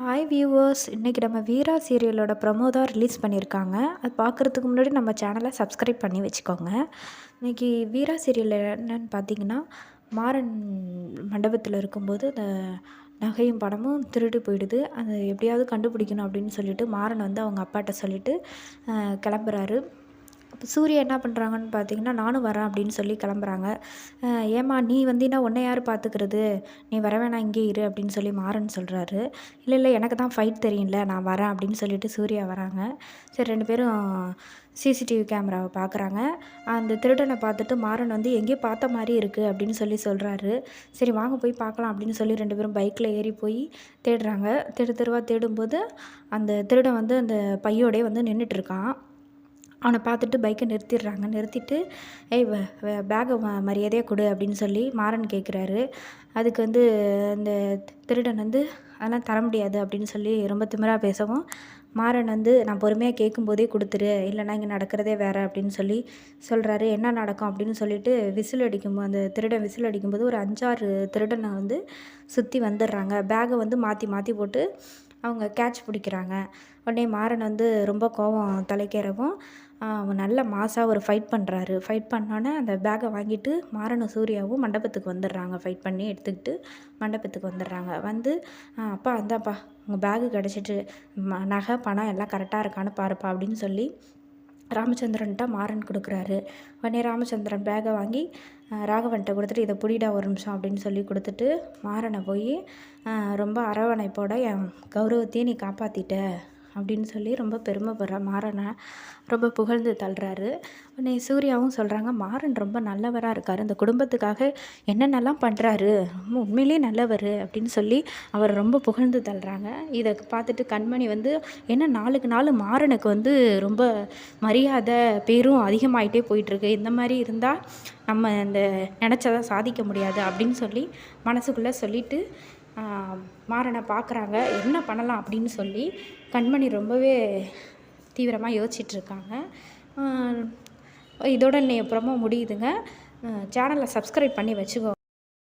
Hi viewers இன்றைக்கி நம்ம வீரா சீரியலோட promo தான் ரிலீஸ் பண்ணியிருக்காங்க. அது பார்க்குறதுக்கு முன்னாடி நம்ம சேனலை சப்ஸ்கிரைப் பண்ணி வச்சுக்கோங்க. இன்றைக்கி வீரா சீரியல் என்னன்னு பார்த்தீங்கன்னா மாறன் மண்டபத்தில் இருக்கும்போது அந்த நகையும் பணமும் திருடு போயிடுது. அதை எப்படியாவது கண்டுபிடிக்கணும் அப்படின்னு சொல்லிட்டு மாறன் வந்து அவங்க அப்பாட்ட சொல்லிட்டு கிளம்புறாரு. அப்போ சூர்யா என்ன பண்ணுறாங்கன்னு பார்த்தீங்கன்னா நானும் வரேன் அப்படின்னு சொல்லி கிளம்புறாங்க. ஏமா ஏம்மா நீ வந்தீன்னா உன்னை யார் பார்த்துக்கிறது நீ வர வேணாம் இங்கே இரு அப்படின்னு சொல்லி மாறன் சொல்கிறாரு இல்லை இல்லை எனக்கு தான் ஃபைட் தெரியும்ல நான் வரேன் அப்படின்னு சொல்லிட்டு சூர்யா வராங்க. சரி ரெண்டு பேரும் சிசிடிவி கேமராவை பார்க்குறாங்க அந்த திருடனை பார்த்துட்டு மாறன் வந்து எங்கேயோ பார்த்த மாதிரி இருக்குது அப்படின்னு சொல்லி சொல்கிறாரு சரி வாங்க போய் பார்க்கலாம் அப்படின்னு சொல்லி ரெண்டு பேரும் பைக்கில் ஏறி போய் தேடுறாங்க. தெரு தெருவாக தேடும்போது அந்த திருடன் வந்து அந்த பையோடே வந்து நின்றுட்டு இருக்கான். அவனை பார்த்துட்டு பைக்கை நிறுத்திடுறாங்க. நிறுத்திட்டு ஏய் பேகை மரியாதையாக கொடு அப்படின்னு சொல்லி மாறன் கேட்குறாரு அதுக்கு வந்து இந்த திருடன் வந்து அதெல்லாம் தர முடியாது அப்படின்னு சொல்லி ரொம்ப திமிராக பேசவும் மாறன் வந்து நான் பொறுமையாக கேட்கும்போதே கொடுத்துரு இல்லைனா இங்கே நடக்கிறதே வேறு அப்படின்னு சொல்லி சொல்கிறாரு என்ன நடக்கும்? அப்படின்னு சொல்லிட்டு விசில் அடிக்கும் அந்த திருடன் விசில் அடிக்கும்போது ஒரு அஞ்சாறு திருடனை வந்து சுற்றி வந்துடுறாங்க. பேகை வந்து மாற்றி மாற்றி போட்டு அவங்க கேட்ச் பிடிக்கிறாங்க. உடனே மாறன் வந்து ரொம்ப கோவம் தலைக்கேறவும் நல்ல மாசாக ஒரு ஃபைட் பண்ணுறாரு ஃபைட் பண்ணோன்னே அந்த பேக்கை வாங்கிட்டு மாறனும் சூர்யாவும் மண்டபத்துக்கு வந்துடுறாங்க. ஃபைட் பண்ணி எடுத்துக்கிட்டு மண்டபத்துக்கு வந்துடுறாங்க. வந்து அப்பா அந்தாப்பா உங்கள் பேகு கிடச்சிட்டு ம நகை பணம் எல்லாம் கரெக்டாக இருக்கான்னு பாருப்பா அப்படின்னு சொல்லி ராமச்சந்திரன்ட்ட மாறன் கொடுக்குறாரு. உடனே ராமச்சந்திரன் பேகை வாங்கி ராகவன்கிட்ட ராகவன்ட்ட கொடுத்துட்டு இதை புடிடா ஒரு நிமிஷம் அப்படின்னு சொல்லி கொடுத்துட்டு மாறனை போய் ரொம்ப அரவணைப்போட என் கௌரவத்தையும் நீ காப்பாற்றிட்ட அப்படின்னு சொல்லி ரொம்ப பெருமைப்படுற மாறனை ரொம்ப புகழ்ந்து தள்ளுறாரு. உடனே சூர்யாவும் சொல்கிறாங்க மாறன் ரொம்ப நல்லவராக இருக்கார். இந்த குடும்பத்துக்காக என்னென்னலாம் பண்ணுறாரு ரொம்ப உண்மையிலேயே நல்லவர் அப்படின்னு சொல்லி அவர் ரொம்ப புகழ்ந்து தள்ளுறாங்க. இதை பார்த்துட்டு கண்மணி வந்து என்ன நாளுக்கு நாள் மாறனுக்கு வந்து ரொம்ப மரியாதை பேரும் அதிகமாயிட்டே போயிட்டுருக்கு. இந்த மாதிரி இருந்தால் நம்ம இந்த நினச்சதை சாதிக்க முடியாது அப்படின்னு சொல்லி மனசுக்குள்ளே சொல்லிட்டு மாறனை பார்க்குறாங்க. என்ன பண்ணலாம் அப்படின்னு சொல்லி கண்மணி ரொம்பவே தீவிரமாக யோசிச்சிட்ருக்காங்க. இதோட இன்னைய ப்ரமோ முடியுதுங்க. சேனலை சப்ஸ்கிரைப் பண்ணி வச்சுக்கோ